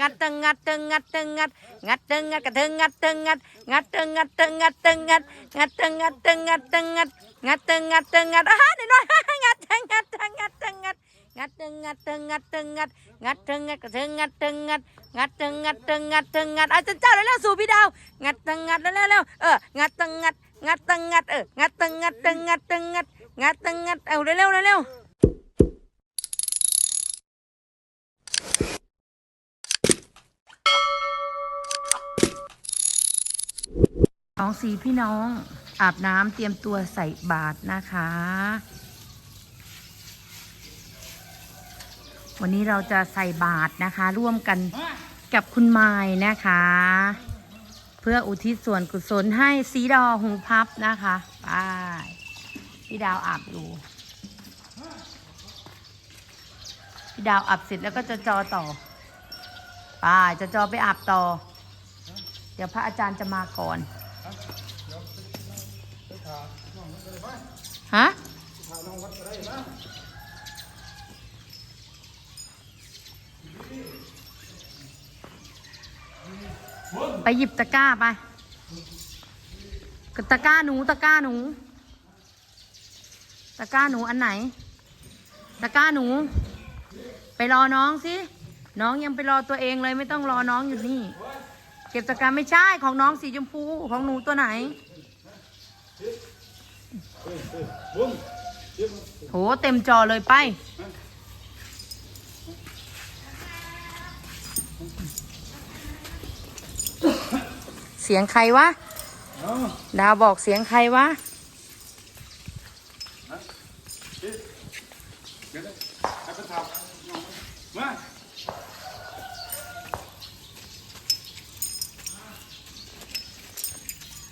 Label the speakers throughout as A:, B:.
A: งัดตึงงัดตึงงัดตึงงัดงัดตึงงัดกระตึงงัดตึงงัดงัดตึงงัดตึงงัดตึงงัดงัดตึงงัดตึงงัดตึงงัดงัดตึงงัดตึงงัดอะฮะนิดหน่อยงัดตึงงัดตึงงัดตึงงัดงัดตึงงัดตึงงัดตึงงัดงัดตึงงัดกระตึงงัดตึงงัดงัดตึงงัดตึงงัดตึงงัดอาจารย์เจ้าเร็วๆสู่พี่ดาวงัดตึงงัดเร็วๆเอองัดตึงงัดงัดตึงงัดเอองัดตึงงัดตึงงัดตึงงัดงัดตึงงัดเอาเร็วๆเร็วๆ สองสีพี่น้องอาบน้ำเตรียมตัวใส่บาตรนะคะ วันนี้เราจะใส่บาตรนะคะ ร่วมกันกับคุณไม้นะคะ เพื่ออุทิศส่วนกุศลให้สีดอหูพับนะคะไปพี่ดาวอาบอยู่พี่ดาวอาบเสร็จแล้วก็จะจอต่อ ไปจะจอไปอาบต่อ เดี๋ยวพระอาจารย์จะมาก่อน ฮะไปหยิบตะกร้าไป ตะกร้าหนู ตะกร้าหนู ตะกร้าหนูอันไหน ตะกร้าหนู ไปรอน้องสิ น้องยังไปรอตัวเองเลยไม่ต้องรอน้องอยู่นี่ เก็บตะกร้าไม่ใช่ของน้องสีชมพูของหนูตัวไหนโหเต็มจอเลยไป เสียงใครวะ ดาวบอกเสียงใครวะ
B: มา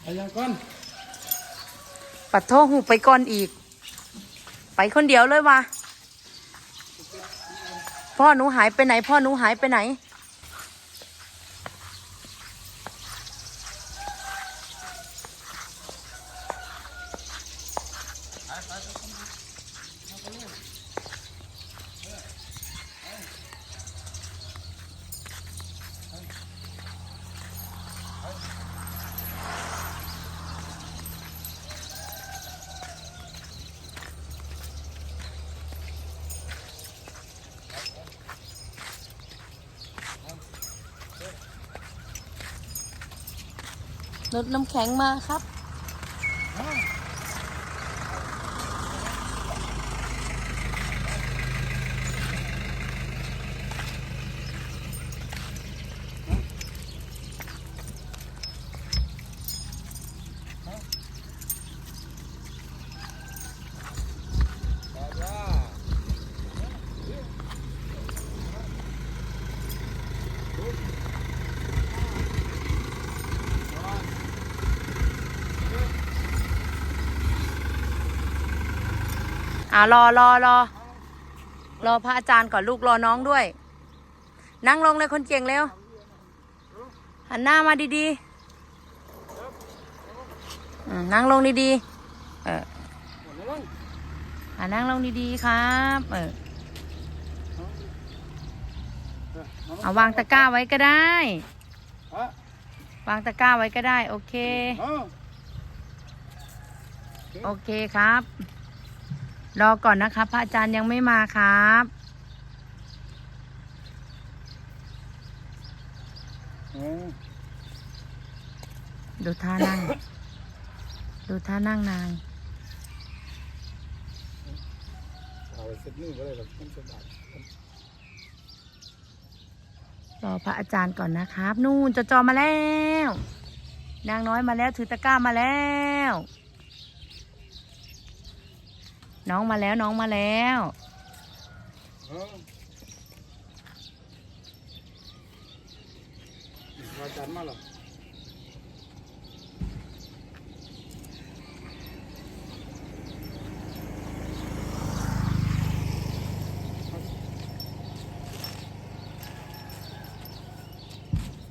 B: ไปยังก่อน
A: ปัดโทษหูไปก่อนอีก ไปคนเดียวเลยวะพ่อหนูหายไปไหน พ่อหนูหายไปไหน รถน้ำแข็งมาครับ อ่ารอรอรอรอพระอาจารย์ก่อนลูกรอน้องด้วย นั่งลงเลยคนเก่งเร็ว หันหน้ามาดีๆนั่งลงดีๆเอออ่านั่งลงดีๆครับ เออเอาวางตะกร้าไว้ก็ได้ วางตะกร้าไว้ก็ได้ โอเค โอเคครับ รอก่อนนะครับพระอาจารย์ยังไม่มาครับ
B: เอา
A: ดูท่านั่ง ดูท่านั่งนาง
B: เอาไปเสร็จนี่ก็เลยแบบมันสบาย
A: รอพระอาจารย์ก่อนนะครับ นู่นจะจอมาแล้ว นางน้อยมาแล้วถือตะกร้ามาแล้ว น้องมาแล้วน้องมาแล้ว
B: เอาอาจารย์มาหรอ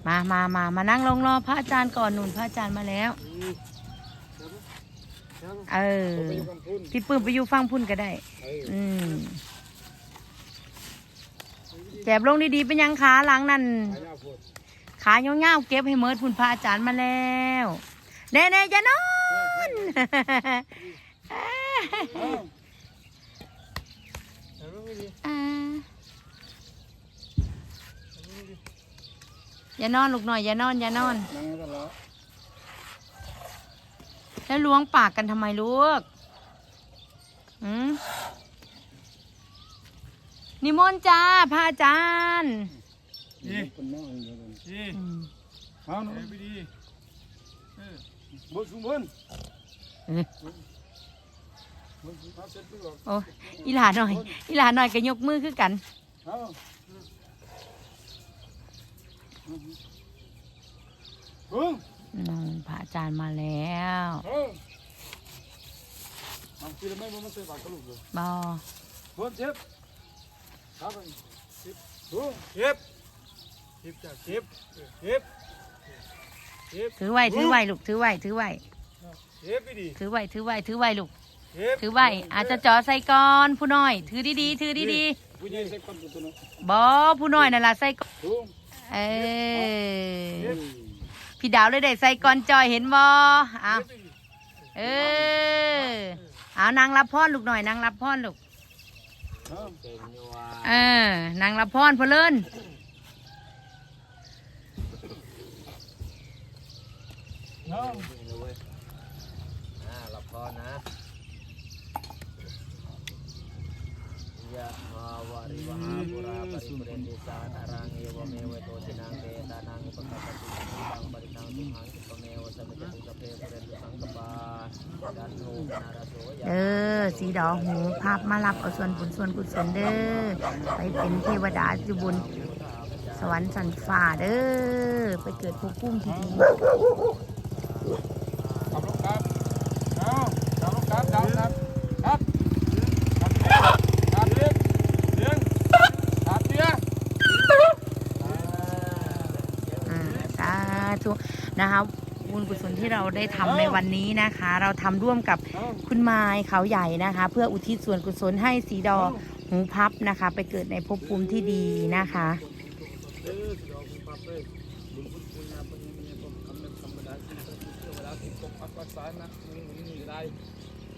A: มามามามานั่งลงรอพระอาจารย์ก่อนนู่นพระอาจารย์มาแล้ว เออ
B: ไปอยู่กับพุ่น
A: พี่ปื้มไปอยู่ฟังพุ่นก็ได้
B: เออ
A: อืม
B: ไปดี
A: แจบลงดีๆเป็นยังขาหลังนั่น
B: ขายาวโพด
A: ขาเงาวๆเก็บให้เมิดพุ่นพระอาจารย์มาแล้วแน่ๆจะนอน
B: เอาเอาลงไปดิ
A: อ่าอย่านอนลูกหน่อยอย่านอนอย่านอน
B: นั่งกันแล้ว
A: แล้วล้วงปากกันทำไมลูกอืมนิมนต์จ้าพระอาจารย์
B: นี่คนน้องเดียวกัน
C: นี่
A: อืม
B: เอาหนู
C: ไปดีเออบ
B: นสูงบน
A: เอ้ย
B: บนสูงเอาเสร็จปุ๊บ
A: โอ้อีหลาหน่อย อีหลาหน่อยก็ยกมือคือกัน
B: เอาเฮ้ ย
A: น้องพระอาจารย์มาแล้ว
B: เฮ้ยเอาทีละไม่บนมาใส่ปากกระลูกเลย
A: บอบ
B: นเจ็บครับไปเจ็บเฮ้ย
C: เก็บเก็บจ้ะเก็บเก็บเก็บ
A: ถือไว้ถือไว้ลูกถือไว้ถือไว้
C: เก็บไปดี
A: ถือไว้ถือไว้ถือไว้ลูก
C: เก็บ
A: ถือไว้อาจจะจ่อใส่ก่อนผู้น้อย ถือดีๆถือดี
B: ผู้ใหญ่ใส่ก้อนตัวนั้น
A: ๆบอผู้น้อยนั่นล่ะใส่ก่อน
B: ถูก
A: เออ พี่ดาวเลยได้ใส่ก่อนจอยเห็นบอเอา
C: เก็บไปดี
A: เออเอานางรับพรลูกหน่อยนางรับพรลูก
B: เอา
A: เออนางรับพรพอเลิน
B: เอา
D: อ่าหลับพอนะยะมาวาริวหาปุราปริปุเรนติสานารังเอวเมวะโตตินังเตตานังปะกะ เด้
A: อสีดอกหูภาพมารับเอาส่วนบุญส่วนกุศลเด้อไปเป็นเทวดาอยู่บนสวรรค์สันฝ่าเด้อไปเกิดภพภูมิที่ดี นที่เราได้ทำในวันนี้นะคะ เราทำร่วมกับคุณไม้เขาใหญ่นะคะ เพื่ออุทิศส่วนกุศลให้สีดอหูพับนะคะ ไปเกิดในภพภูมิที่ดีนะคะ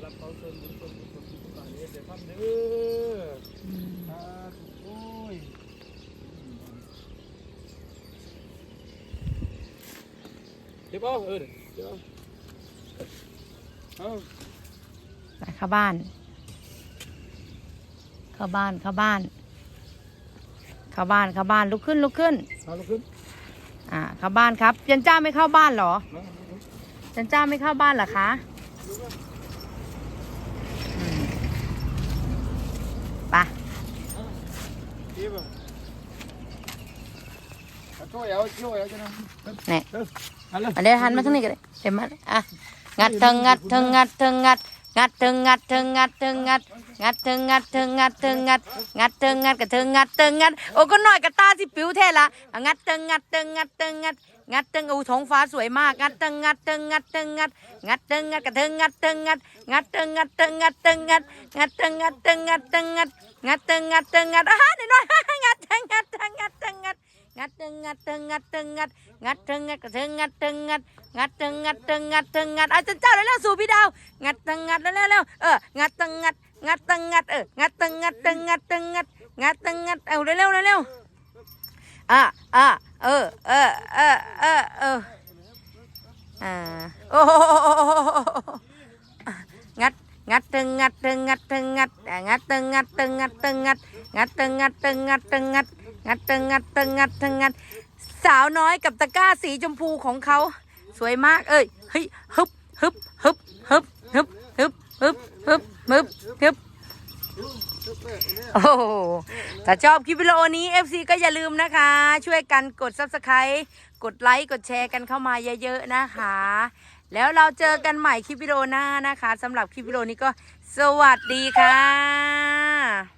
B: รัเขาจบุญจนบุญจนบุญกันเลยเดี๋ยวพับเด้อ ดี๋ยวเอาเออเดี๋ยวเอา
A: ไปเข้าบ้าน เข้าบ้านเข้าบ้าน เข้าบ้านเข้าบ้านลุกขึ้นลุกขึ้น
B: เอาลุกขึ้น
A: อ่าเข้าบ้านครับจันเจ้าไม่เข้าบ้านเหรอ
B: นะ
A: จันเจ้าไม่เข้าบ้านเหรอคะอืมไป
B: ดีป่ะช่วยเอาช่วยเอาจะนะ
A: เนี่ย
B: เอา เลย
A: มาเดียวหันมาทางนี้ก็ได้เดี๋ยวมาอะงัดเถิงงัดเถิงงัดเถิงงัดงัดเถิงงัดเถิงงัดเถิงงัดงัดเถิงงัดเถิงงัดเถิงงัดงัดเถิงงัดกระเถิงงัดเถิงงัดโอ้ก็หน่อยกระตาสิปิวแท้ละงัดเถิงงัดเถิงงัดเถิงงัดงัดเถิงโอ้ท้องฟ้าสวยมากงัดเถิงงัดเถิงงัดเถิงงัดงัดเถิงงัดกระเถิงงัดเถิงงัดงัดเถิงงัดเถิงงัดเถิงงัดงัดเถิงงัดเถิงงัดเถิงงัดงัดเถิงงัดเถิงงัดอะนิดหน่อยงัดเถิงงัดเถิงงัดเถิงงัด งัดเถิงงัดเถิงงัดเถิงงัดงัดเถิงงัดกระเถิงงัดเถิงงัดงัดตึงงัดตึงงัดตึงงัดอาจารย์เจ้าเร็วๆสู่พี่ดาว งัดตึงงัดตึงงัดตึงงัด สาวน้อยกับตะกร้าสีชมพูของเขา สวยมาก เอ้ยเฮ้ยฮึบฮึบฮึบฮึบฮึบฮึบฮึบฮึบฮึบฮึบโอ้ถ้าชอบคลิปวิดีโอนี้ FC ก็อย่าลืมนะคะ ช่วยกันกด Subscribe กดไลค์กดแชร์กันเข้ามาเยอะๆนะคะ แล้วเราเจอกันใหม่คลิปวิดีโอหน้านะคะสำหรับคลิปวิดีโอนี้ก็สวัสดีค่ะ